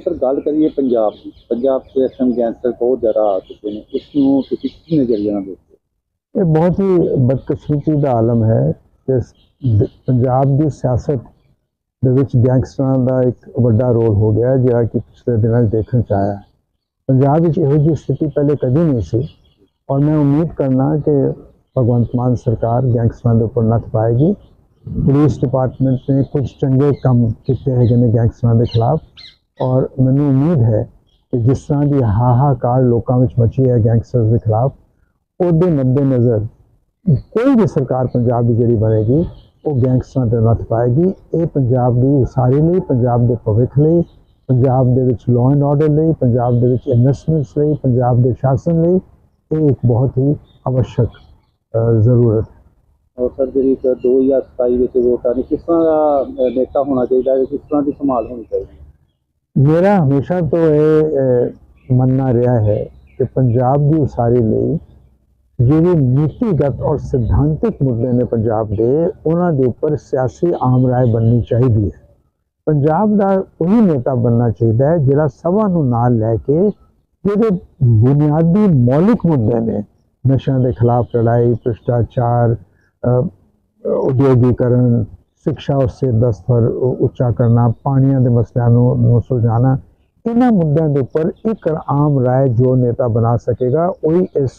Sir ਗੱਲ ਕਰੀਏ ਪੰਜਾਬ ਦੀ, ਪੰਜਾਬ 'ਚ ਇਸ ਟਾਈਮ ਬਹੁਤ ਜ਼ਿਆਦਾ ਆ ਚੁੱਕੇ ਨੇ, ਇਸ ਨੂੰ ਤੁਸੀਂ ਕਿਸ ਨਜ਼ਰੀਏ ਨਾਲ ਦੇਖਦੇ ਇਹ ਬਹੁਤ ਹੀ ਬਦਕਿਸਮਤੀ ਦਾ ਆਲਮ ਹੈ ਕਿ ਪੰਜਾਬ ਦੀ ਸਿਆਸਤ ਦੇ ਵਿੱਚ ਗੈਂਗਸਟਰਾਂ ਦਾ ਇੱਕ ਵੱਡਾ ਰੋਲ ਹੋ ਗਿਆ ਜਿਹੜਾ ਕਿ ਪਿਛਲੇ ਦਿਨਾਂ 'ਚ ਦੇਖਣ 'ਚ ਆਇਆ ਪੰਜਾਬ ਵਿੱਚ ਇਹੋ ਜਿਹੀ ਸਥਿਤੀ ਪਹਿਲੇ ਕਦੀ ਨਹੀਂ ਸੀ ਔਰ ਮੈਂ ਉਮੀਦ ਕਰਨਾ ਕਿ ਭਗਵੰਤ ਮਾਨ ਸਰਕਾਰ ਗੈਂਗਸਟਰਾਂ ਦੇ ਉੱਪਰ ਨੱਥ ਪਾਏਗੀ। ਪੁਲਿਸ ਡਿਪਾਰਟਮੈਂਟ ਨੇ ਕੁਝ ਚੰਗੇ ਕੰਮ ਕੀਤੇ ਹੈਗੇ ਨੇ ਗੈਂਗਸਟਰਾਂ ਦੇ ਖਿਲਾਫ। ਔਰ ਮੈਨੂੰ ਉਮੀਦ ਹੈ ਕਿ ਜਿਸ ਤਰ੍ਹਾਂ ਦੀ ਹਾਹਾਕਾਰ ਲੋਕਾਂ ਵਿੱਚ ਮਚੀ ਹੈ ਗੈਂਗਸਟਰਸ ਦੇ ਖਿਲਾਫ, ਉਹਦੇ ਮੱਦੇਨਜ਼ਰ ਕੋਈ ਵੀ ਸਰਕਾਰ ਪੰਜਾਬ ਦੀ ਜਿਹੜੀ ਬਣੇਗੀ, ਉਹ ਗੈਂਗਸਟਰਾਂ ਤੇ ਨੱਥ ਪਾਏਗੀ। ਇਹ ਪੰਜਾਬ ਦੀ ਉਸਾਰੀ ਲਈ, ਪੰਜਾਬ ਦੇ ਭਵਿੱਖ ਲਈ, ਪੰਜਾਬ ਦੇ ਵਿੱਚ ਲਾਅ ਐਂਡ ਆਰਡਰ ਲਈ, ਪੰਜਾਬ ਦੇ ਵਿੱਚ ਇਨਵੈਸਟਮੈਂਟਸ ਲਈ, ਪੰਜਾਬ ਦੇ ਸ਼ਾਸਨ ਲਈ, ਇਹ ਇੱਕ ਬਹੁਤ ਹੀ ਆਵਸ਼ਕ ਜ਼ਰੂਰਤ ਹੈ। ਔਰ ਸਰ, ਜਿਹੜੀ ਇੱਕ 2027 ਵਿੱਚ ਵੋਟਾਂ ਦੀ ਕਿਸ ਤਰ੍ਹਾਂ ਦਾ ਨੇਤਾ ਹੋਣਾ ਚਾਹੀਦਾ ਹੈ, ਕਿਸ ਤਰ੍ਹਾਂ ਦੀ ਸੰਭਾਲ ਹੋਣੀ ਚਾਹੀਦੀ ਮੇਰਾ ਹਮੇਸ਼ਾ ਤੋਂ ਇਹ ਮੰਨਣਾ ਰਿਹਾ ਹੈ ਕਿ ਪੰਜਾਬ ਦੀ ਉਸਾਰੀ ਲਈ ਜਿਹੜੇ ਨੀਤੀਗਤ ਔਰ ਸਿਧਾਂਤਿਕ ਮੁੱਦੇ ਨੇ ਪੰਜਾਬ ਦੇ, ਉਹਨਾਂ ਦੇ ਉੱਪਰ ਸਿਆਸੀ ਆਮ ਰਾਏ ਬਣਨੀ ਚਾਹੀਦੀ ਹੈ। ਪੰਜਾਬ ਦਾ ਉਹੀ ਨੇਤਾ ਬਣਨਾ ਚਾਹੀਦਾ ਹੈ ਜਿਹੜਾ ਸਭਾ ਨੂੰ ਨਾਲ ਲੈ ਕੇ ਜਿਹੜੇ ਬੁਨਿਆਦੀ ਮੌਲਿਕ ਮੁੱਦੇ ਨੇ, ਨਸ਼ਿਆਂ ਦੇ ਖਿਲਾਫ ਲੜਾਈ, ਭ੍ਰਿਸ਼ਟਾਚਾਰ ਉਦਯੋਗੀਕਰਨ ਸਿੱਖਿਆ ਔਰ ਸਿਹਤ ਦਾ ਸਤਰ ਉੱਚਾ ਕਰਨਾ, ਪਾਣੀਆਂ ਦੇ ਮਸਲਿਆਂ ਨੂੰ ਨੂੰ ਸੁਲਝਾਉਣਾ, ਇਹਨਾਂ ਮੁੱਦਿਆਂ ਦੇ ਉੱਪਰ ਇੱਕ ਆਮ ਰਾਏ ਜੋ ਨੇਤਾ ਬਣਾ ਸਕੇਗਾ, ਉਹੀ ਇਸ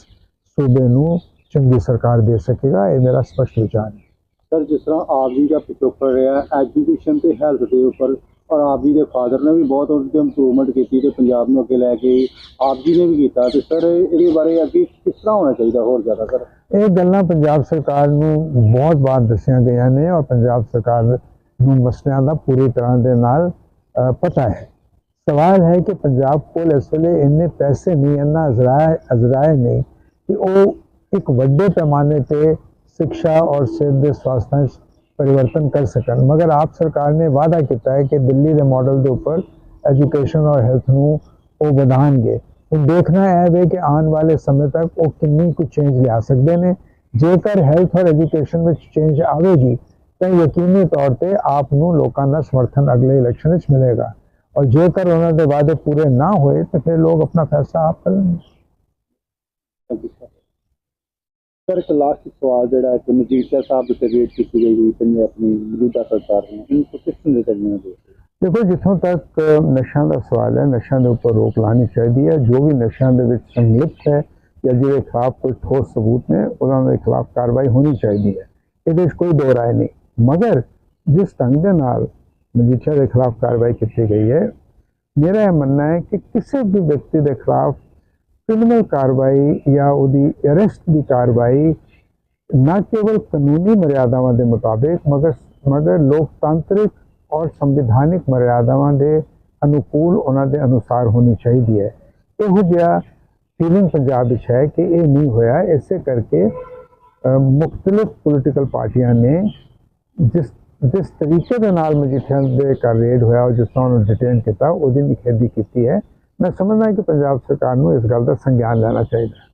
ਸੂਬੇ ਨੂੰ ਚੰਗੀ ਸਰਕਾਰ ਦੇ ਸਕੇਗਾ, ਇਹ ਮੇਰਾ ਸਪਸ਼ਟ ਵਿਚਾਰ ਹੈ। ਸਰ, ਜਿਸ ਤਰ੍ਹਾਂ ਆਪ ਜੀ ਦਾ ਪਿਛੋਕੜ ਰਿਹਾ, ਐਜੂਕੇਸ਼ਨ ਤੇ ਹੈਲਥ ਦੇ ਉੱਪਰ ਔਰ ਆਪ ਜੀ ਦੇ ਫਾਦਰ ਨੇ ਵੀ ਬਹੁਤ ਉਹਦੇ ਤੇ ਇੰਪਰੂਵਮੈਂਟ ਕੀਤੀ ਤੇ ਪੰਜਾਬ ਨੂੰ ਅੱਗੇ ਲੈ ਕੇ ਆਪ ਜੀ ਨੇ ਵੀ ਕੀਤਾ ਤੇ ਸਰ ਇਹਦੇ ਬਾਰੇ ਅੱਗੇ ਕਿਸ ਤਰ੍ਹਾਂ ਹੋਣਾ ਚਾਹੀਦਾ ਹੋਰ ਜ਼ਿਆਦਾ ਸਰ ਇਹ ਗੱਲਾਂ ਪੰਜਾਬ ਸਰਕਾਰ ਨੂੰ ਬਹੁਤ ਵਾਰ ਦੱਸੀਆਂ ਗਈਆਂ ਨੇ ਔਰ ਪੰਜਾਬ ਸਰਕਾਰ ਨੂੰ ਮਸਲਿਆਂ ਦਾ ਪੂਰੀ ਤਰ੍ਹਾਂ ਦੇ ਨਾਲ ਪਤਾ ਹੈ। ਸਵਾਲ ਹੈ ਕਿ ਪੰਜਾਬ ਕੋਲ ਇਸ ਵੇਲੇ ਇੰਨੇ ਪੈਸੇ ਨਹੀਂ, ਇੰਨਾ ਅਜ਼ਰਾਏ ਅਜ਼ਰਾਏ ਨਹੀਂ ਕਿ ਉਹ ਇੱਕ ਵੱਡੇ ਪੈਮਾਨੇ ਤੇ ਸਿੱਖਿਆ ਔਰ ਸਿਹਤ ਦੇ ਸਵਾਸਥਾਂ 'ਚ ਪਰਿਵਰਤਨ ਕਰ ਸਕਣ ਮਗਰ ਆਪ ਸਰਕਾਰ ਨੇ ਵਾਅਦਾ ਕੀਤਾ ਹੈ ਕਿ ਦਿੱਲੀ ਦੇ ਮਾਡਲ ਦੇ ਉੱਪਰ ਐਜੂਕੇਸ਼ਨ ਔਰ ਹੈਲਥ ਨੂੰ ਉਹ ਵਧਾਉਣਗੇ ਹੁਣ ਦੇਖਣਾ ਹੈ ਵੇ ਕਿ ਆਉਣ ਵਾਲੇ ਸਮੇਂ ਤੱਕ ਉਹ ਕਿੰਨੀ ਕੁ ਚੇਂਜ ਲਿਆ ਸਕਦੇ ਨੇ ਜੇਕਰ ਹੈਲਥ ਔਰ ਐਜੂਕੇਸ਼ਨ ਵਿੱਚ ਚੇਂਜ ਆਵੇਗੀ ਤਾਂ ਯਕੀਨੀ ਤੌਰ ਤੇ ਆਪ ਨੂੰ ਲੋਕਾਂ ਦਾ ਸਮਰਥਨ ਅਗਲੇ ਇਲੈਕਸ਼ਨ ਵਿੱਚ ਮਿਲੇਗਾ ਔਰ ਜੇਕਰ ਉਹਨਾਂ ਦੇ ਵਾਅਦੇ ਪੂਰੇ ਨਾ ਹੋਏ ਤਾਂ ਫਿਰ ਲੋਕ ਆਪਣਾ ਫੈਸਲਾ ਆਪ ਕਰਨਗੇ ਥੈਂਕ ਯੂ ਸਰ, ਇੱਕ ਲਾਸਟ ਸਵਾਲ ਜਿਹੜਾ ਹੈ ਕਿ ਮਜੀਠੀਆ ਸਾਹਿਬ ਦੇ ਉੱਤੇ ਰੇਟ ਕੀਤੀ ਗਈ ਸੀ ਪੰਜਾਬ ਆਪਣੀ ਮੌਜੂਦਾ ਸਰਕਾਰ ਨੇ ਇਹਨੂੰ ਕਿਸ ਨਜ਼ਰੀਏ ਨਾਲ ਦੇਖਦੇ ਦੇਖੋ, ਜਿੱਥੋਂ ਤੱਕ ਨਸ਼ਿਆਂ ਦਾ ਸਵਾਲ ਹੈ, ਨਸ਼ਿਆਂ ਦੇ ਉੱਪਰ ਰੋਕ ਲਾਣੀ ਚਾਹੀਦੀ ਹੈ। ਜੋ ਵੀ ਨਸ਼ਿਆਂ ਦੇ ਵਿੱਚ ਸੰਲਿਪਤ ਹੈ ਜਾਂ ਜਿਹਦੇ ਖਿਲਾਫ ਕੋਈ ਠੋਸ ਸਬੂਤ ਨੇ, ਉਹਨਾਂ ਦੇ ਖਿਲਾਫ ਕਾਰਵਾਈ ਹੋਣੀ ਚਾਹੀਦੀ ਹੈ। ਇਹਦੇ ਵਿੱਚ ਕੋਈ ਦੋ ਰਾਏ ਨਹੀਂ। ਮਗਰ, ਜਿਸ ਢੰਗ ਦੇ ਨਾਲ ਮਜੀਠੀਆ ਦੇ ਖਿਲਾਫ ਕਾਰਵਾਈ ਕੀਤੀ ਗਈ ਹੈ, ਮੇਰਾ ਇਹ ਮੰਨਣਾ ਹੈ ਕਿ ਕਿਸੇ ਵੀ ਵਿਅਕਤੀ ਦੇ ਖਿਲਾਫ ਕ੍ਰਿਮੀਨਲ ਕਾਰਵਾਈ ਜਾਂ ਉਹਦੀ ਅਰੈਸਟ ਦੀ ਕਾਰਵਾਈ ਨਾ ਕੇਵਲ ਕਾਨੂੰਨੀ ਮਰਿਆਦਾਵਾਂ ਦੇ ਮੁਤਾਬਿਕ ਮਗਰ ਮਗਰ ਲੋਕਤਾਂਤਰਿਕ ਔਰ ਸੰਵਿਧਾਨਿਕ ਮਰਿਆਦਾਵਾਂ ਦੇ ਅਨੁਕੂਲ ਉਹਨਾਂ ਦੇ ਅਨੁਸਾਰ ਹੋਣੀ ਚਾਹੀਦੀ ਹੈ। ਇਹੋ ਜਿਹਾ ਫੀਲਿੰਗ ਪੰਜਾਬ ਵਿੱਚ ਹੈ ਕਿ ਇਹ ਨਹੀਂ ਹੋਇਆ। ਇਸੇ ਕਰਕੇ ਅ, ਪੋਲੀਟੀਕਲ ਪਾਰਟੀਆਂ ਨੇ ਜਿਸ ਜਿਸ ਤਰੀਕੇ ਦੇ ਨਾਲ ਮਜੀਠੀਆ ਦੇ ਘਰ ਰੇਡ ਹੋਇਆ ਔਰ ਜਿਸ ਤਰ੍ਹਾਂ ਉਹਨੂੰ ਡਿਟੇਨ ਕੀਤਾ ਉਹਦੀ ਨਿਖੇਧੀ ਕੀਤੀ ਹੈ। ਮੈਂ ਸਮਝਦਾ ਕਿ ਪੰਜਾਬ ਸਰਕਾਰ ਨੂੰ ਇਸ ਗੱਲ ਦਾ ਸੰਗਿਆਨ ਲੈਣਾ ਚਾਹੀਦਾ